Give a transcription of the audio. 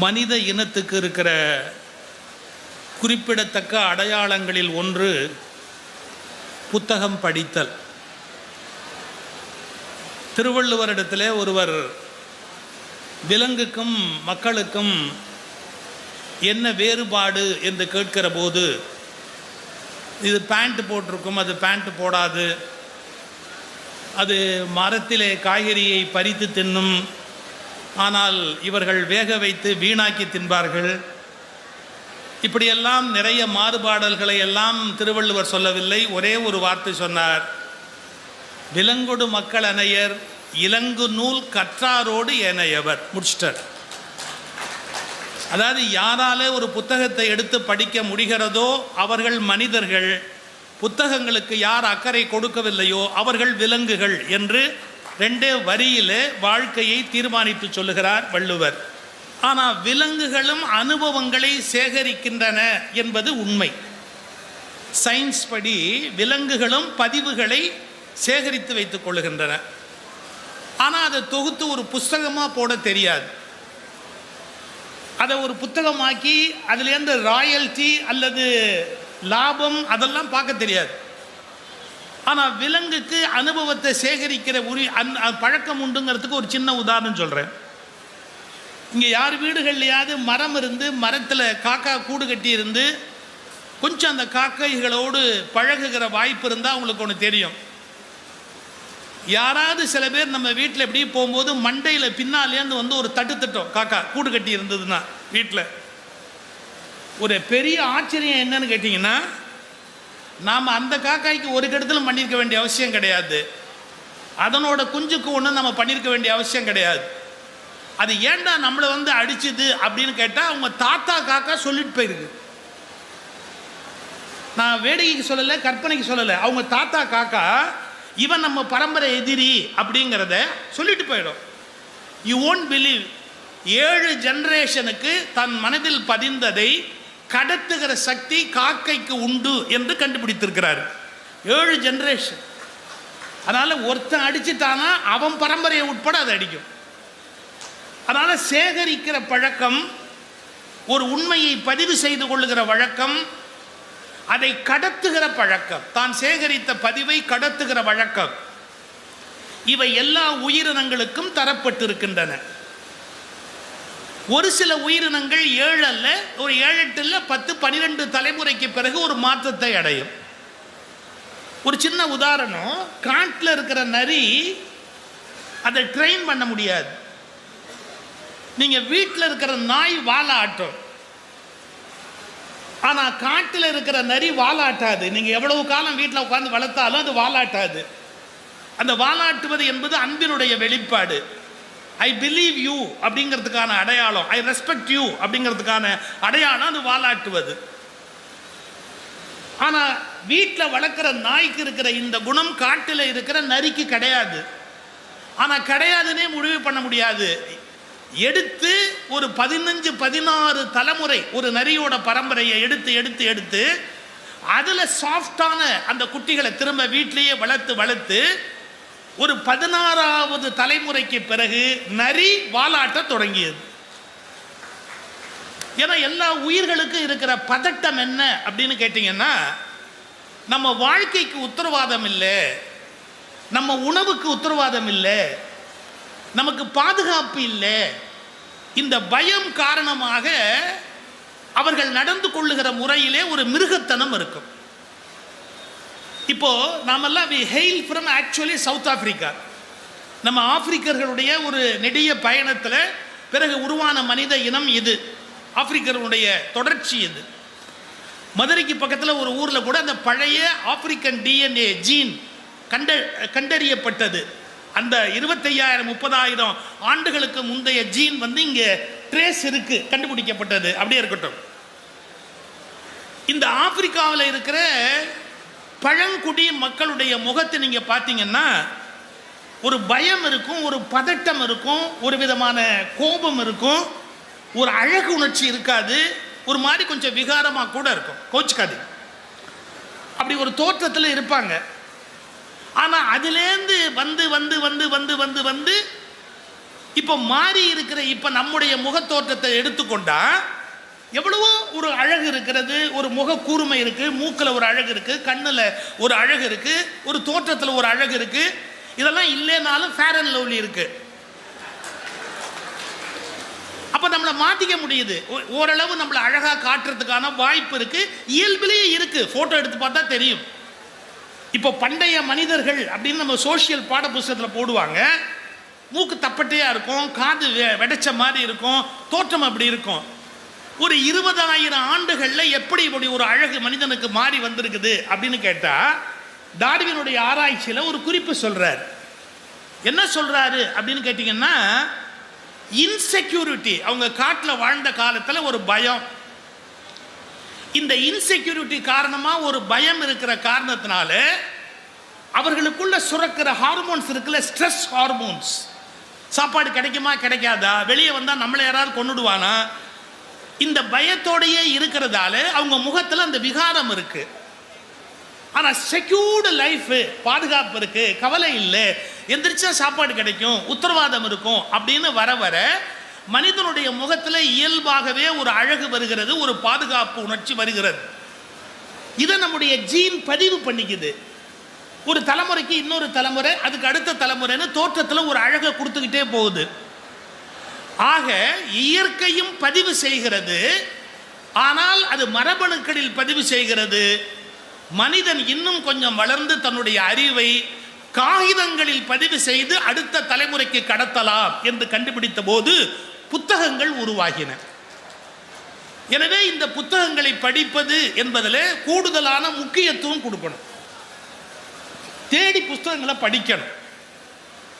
மனித இனத்துக்கு இருக்கிற குறிப்பிடத்தக்க அடையாளங்களில் ஒன்று புத்தகம் படித்தல். திருவள்ளுவரிடத்தில் ஒருவர் விலங்குக்கும் மக்களுக்கும் என்ன வேறுபாடு என்று கேட்கிற போது இது பேண்ட் போட்டிருக்கும் அது பேண்ட் போடாது அது மரத்திலே காய்கறியை பறித்து தின்னும் ஆனால் இவர்கள் வேக வைத்து வீணாக்கி தின்பார்கள். இப்படியெல்லாம் நிறைய மாறுபாடல்களை எல்லாம் திருவள்ளுவர் சொல்லவில்லை. ஒரே ஒரு வார்த்தை சொன்னார். விலங்கொடு மக்கள் அணையர் இலங்கு நூல் கற்றாரோடு ஏனையவர் முடிச்சிட்டர். அதாவது யாராலே ஒரு புத்தகத்தை எடுத்து படிக்க முடிகிறதோ அவர்கள் மனிதர்கள். புத்தகங்களுக்கு யார் அக்கறை கொடுக்கவில்லையோ அவர்கள் விலங்குகள் என்று ரெண்டே வரியில் வாழ்க்கையை தீர்மானித்து சொல்லுகிறார் வள்ளுவர். ஆனால் விலங்குகளும் அனுபவங்களை சேகரிக்கின்றன என்பது உண்மை. சயின்ஸ் படி விலங்குகளும் பதிவுகளை சேகரித்து வைத்துக் கொள்ளுகின்றன ஆனால் அதை தொகுத்து ஒரு புஸ்தகமாக போட தெரியாது. அதை ஒரு புத்தகமாக்கி அதுலேருந்து ராயல்ட்டி அல்லது லாபம் அதெல்லாம் பார்க்க தெரியாது. ஆனால் விலங்குக்கு அனுபவத்தை சேகரிக்கிற உரி அந் பழக்கம் உண்டுங்கிறதுக்கு ஒரு சின்ன உதாரணம் சொல்கிறேன் இங்கே யார் வீடுகள்லையாவது மரம் இருந்து மரத்தில் காக்கா கூடு கட்டி இருந்து கொஞ்சம் அந்த காக்கைகளோடு பழகுகிற வாய்ப்பு இருந்தால் அவங்களுக்கு ஒன்று தெரியும். யாராவது சில பேர் நம்ம வீட்டில் எப்படி போகும்போது மண்டையில் பின்னாலேருந்து வந்து ஒரு தட்டு தட்டும் காக்கா கூடு கட்டி இருந்ததுன்னா வீட்டில் ஒரு பெரிய ஆச்சரியம் என்னன்னு கேட்டிங்கன்னா நாம் அந்த காக்காய்க்கு ஒரு கெடுதலும் பண்ணியிருக்க வேண்டிய அவசியம் கிடையாது. அதனோட குஞ்சுக்கு ஒன்றும் நம்ம பண்ணியிருக்க வேண்டிய அவசியம் கிடையாது. அது ஏன்டா நம்மளை வந்து அடிச்சுது அப்படின்னு கேட்டால் அவங்க தாத்தா காக்கா சொல்லிட்டு போயிருக்கு. நான் வேடிக்கைக்கு சொல்லலை கற்பனைக்கு சொல்லலை. அவங்க தாத்தா காக்கா இவன் நம்ம பரம்பரை எதிரி அப்படிங்கிறத சொல்லிட்டு போயிடும். யூ ஓன்ட் பிலீவ் ஏழு ஜென்ரேஷனுக்கு தன் மனதில் பதிந்ததை கடத்துகிற சக்தி காக்கைக்கு உண்டு என்று கண்டுபிடித்திருக்கிறார். ஏழு ஜென்ரேஷன் அதனால் ஒருத்தன் அடிச்சிட்டானா அவன் பரம்பரையை உட்பட அதை அடிக்கும். அதனால் சேகரிக்கிற பழக்கம் ஒரு உண்மையை பதிவு செய்து கொள்ளுகிற வழக்கம் அதை கடத்துகிற பழக்கம் தான் சேகரித்த பதிவை கடத்துகிற வழக்கம் இவை எல்லா உயிரினங்களுக்கும் தரப்பட்டிருக்கின்றன. ஒரு சில உயிரினங்கள் ஏழு அல்ல ஒரு ஏழு எட்டு இல்லை பத்து பனிரெண்டு தலைமுறைக்கு பிறகு ஒரு மாற்றத்தை அடையும். ஒரு சின்ன உதாரணம் காட்டில் இருக்கிற நரி அதை ட்ரெயின் பண்ண முடியாது. நீங்கள் வீட்டில் இருக்கிற நாய் வாலாட்டும். ஆனால் காட்டில் இருக்கிற நரி வாலாட்டாது. நீங்கள் எவ்வளவு காலம் வீட்டில் உட்காந்து வளர்த்தாலும் அது வாலாட்டாது. அந்த வாலாட்டுவது என்பது அன்பினுடைய வெளிப்பாடு. ஐ பிலீவ் யூ அப்படிங்கிறதுக்கான அடையாளம். ஐ ரெஸ்பெக்ட் யூ அப்படிங்கிறதுக்கான அடையாளம் அது வாலாட்டுவது. ஆனால் வீட்டில் வளர்க்குற நாய்க்கு இருக்கிற இந்த குணம் காட்டில் இருக்கிற நரிக்கு கிடையாது. ஆனால் கிடையாதுன்னே முடிவு பண்ண முடியாது. எடுத்து ஒரு பதினஞ்சு பதினாறு தலைமுறை ஒரு நரியோட பரம்பரையை எடுத்து எடுத்து எடுத்து அதில் சாஃப்டான அந்த குட்டிகளை திரும்ப வீட்டிலேயே வளர்த்து வளர்த்து ஒரு பதினாறாவது தலைமுறைக்கு பிறகு நரி வாலாட்ட தொடங்கியது. ஏன்னா எல்லா உயிர்களுக்கும் இருக்கிற பதட்டம் என்ன அப்படின்னு கேட்டிங்கன்னா நம்ம வாழ்க்கைக்கு உத்தரவாதம் இல்லை நம்ம உணவுக்கு உத்தரவாதம் இல்லை நமக்கு பாதுகாப்பு இல்லை. இந்த பயம் காரணமாக அவர்கள் நடந்து கொள்ளுகிற முறையிலே ஒரு மிருகத்தனம் இருக்கும். இப்போ நாமெல்லாம் we hail from actually South Africa நம்ம ஆப்பிரிக்கர்களுடைய ஒரு நெடிய பயணத்தில் பிறகு உருவான மனித இனம் இது. ஆப்பிரிக்கர்களுடைய தொடர்ச்சி இது. மதுரைக்கு பக்கத்தில் ஒரு ஊரில் கூட அந்த பழைய ஆப்பிரிக்கன் டிஎன்ஏ ஜீன் கண்ட கண்டறியப்பட்டது. அந்த இருபத்தையாயிரம் முப்பதாயிரம் ஆண்டுகளுக்கு முந்தைய ஜீன் வந்து இங்கே ட்ரேஸ் இருக்கு கண்டுபிடிக்கப்பட்டது. அப்படியே இருக்கட்டும். இந்த ஆப்பிரிக்காவில் இருக்கிற பழங்குடி மக்களுடைய முகத்தை நீங்கள் பார்த்தீங்கன்னா ஒரு பயம் இருக்கும் ஒரு பதட்டம் இருக்கும் ஒரு விதமான கோபம் இருக்கும் ஒரு அழகு உணர்ச்சி இருக்காது ஒரு மாதிரி கொஞ்சம் விகாரமாக கூட இருக்கும். கோச்சுக்காது அப்படி ஒரு தோற்றத்தில் இருப்பாங்க. ஆனால் அதுலேருந்து வந்து வந்து வந்து வந்து வந்து வந்து இப்போ மாறி இருக்கிற இப்போ நம்முடைய முகத்தோற்றத்தை எடுத்துக்கொண்டால் எவ்வளவோ ஒரு அழகு இருக்கிறது ஒரு முக கூர்மை இருக்கு மூக்கில் ஒரு அழகு இருக்கு கண்ணில் ஒரு அழகு இருக்கு ஒரு தோற்றத்தில் ஒரு அழகு இருக்கு. இதெல்லாம் இல்லைனாலும் ஃபேர் அண்ட் லவ்லி இருக்கு. அப்போ நம்மளை மாற்றிக்க முடியுது. ஓ- ஓரளவு நம்மளை அழகாக காட்டுறதுக்கான வாய்ப்பு இருக்கு. இயல்பிலேயே இருக்கு. ஃபோட்டோ எடுத்து பார்த்தா தெரியும். இப்போ பண்டைய மனிதர்கள் அப்படின்னு நம்ம சோஷியல் பாட புஸ்தகத்தில் போடுவாங்க. மூக்கு தப்பட்டையாக இருக்கும் காது வெ- வெடைச்ச மாதிரி இருக்கும் தோற்றம் அப்படி இருக்கும். ஒரு இருபதாயிரம் ஆண்டுகளில் எப்படி இப்படி ஒரு அழகு மனிதனுக்கு மாறி வந்திருக்குது அப்படின்னு கேட்டால் டார்வினுடைய ஆராய்ச்சியில் ஒரு குறிப்பு சொல்கிறார் என்ன சொல்கிறாரு அப்படின்னு கேட்டிங்கன்னா இன்செக்யூரிட்டி அவங்க காட்டில் வாழ்ந்த காலத்தில் ஒரு பயம். இந்த இன்செக்யூரிட்டி காரணமாக ஒரு பயம் இருக்கிற காரணத்தினால அவர்களுக்குள்ள சுரக்கிற ஹார்மோன்ஸ் இருக்குல்ல ஸ்ட்ரெஸ் ஹார்மோன்ஸ் சாப்பாடு கிடைக்குமா கிடைக்காதா? வெளியே வந்தால் நம்மளை யாராவது கொண்டுடுவானா இந்த பயத்தோடையே இருக்கிறதால அவங்க முகத்தில் அந்த விகாரம் இருக்கு. ஆனால் செக்யூர்டு லைஃப் பாதுகாப்பு இருக்கு கவலை இல்லை. எந்திரிச்சா சாப்பாடு கிடைக்கும் உத்தரவாதம் இருக்கும் அப்படின்னு வர வர மனிதனுடைய முகத்தில் இயல்பாகவே ஒரு அழகு வருகிறது ஒரு பாதுகாப்பு உணர்ச்சி வருகிறது. இதை நம்முடைய ஜீன் பதிவு பண்ணிக்குது. ஒரு தலைமுறைக்கு இன்னொரு தலைமுறை அதுக்கு அடுத்த தலைமுறைன்னு தோற்றத்தில் ஒரு அழகை கொடுத்துக்கிட்டே போகுது. ஆக இயற்கையும் பதிவு செய்கிறது. ஆனால் அது மரபணுக்களில் பதிவு செய்கிறது. மனிதன் இன்னும் கொஞ்சம் வளர்ந்து தன்னுடைய அறிவை காகிதங்களில் பதிவு செய்து அடுத்த தலைமுறைக்கு கடத்தலாம் என்று கண்டுபிடித்த போது புத்தகங்கள் உருவாகின. எனவே இந்த புத்தகங்களை படிப்பது என்பதில் கூடுதலான முக்கியத்துவம் கொடுக்கணும். தேடி புஸ்தகங்களை படிக்கணும்.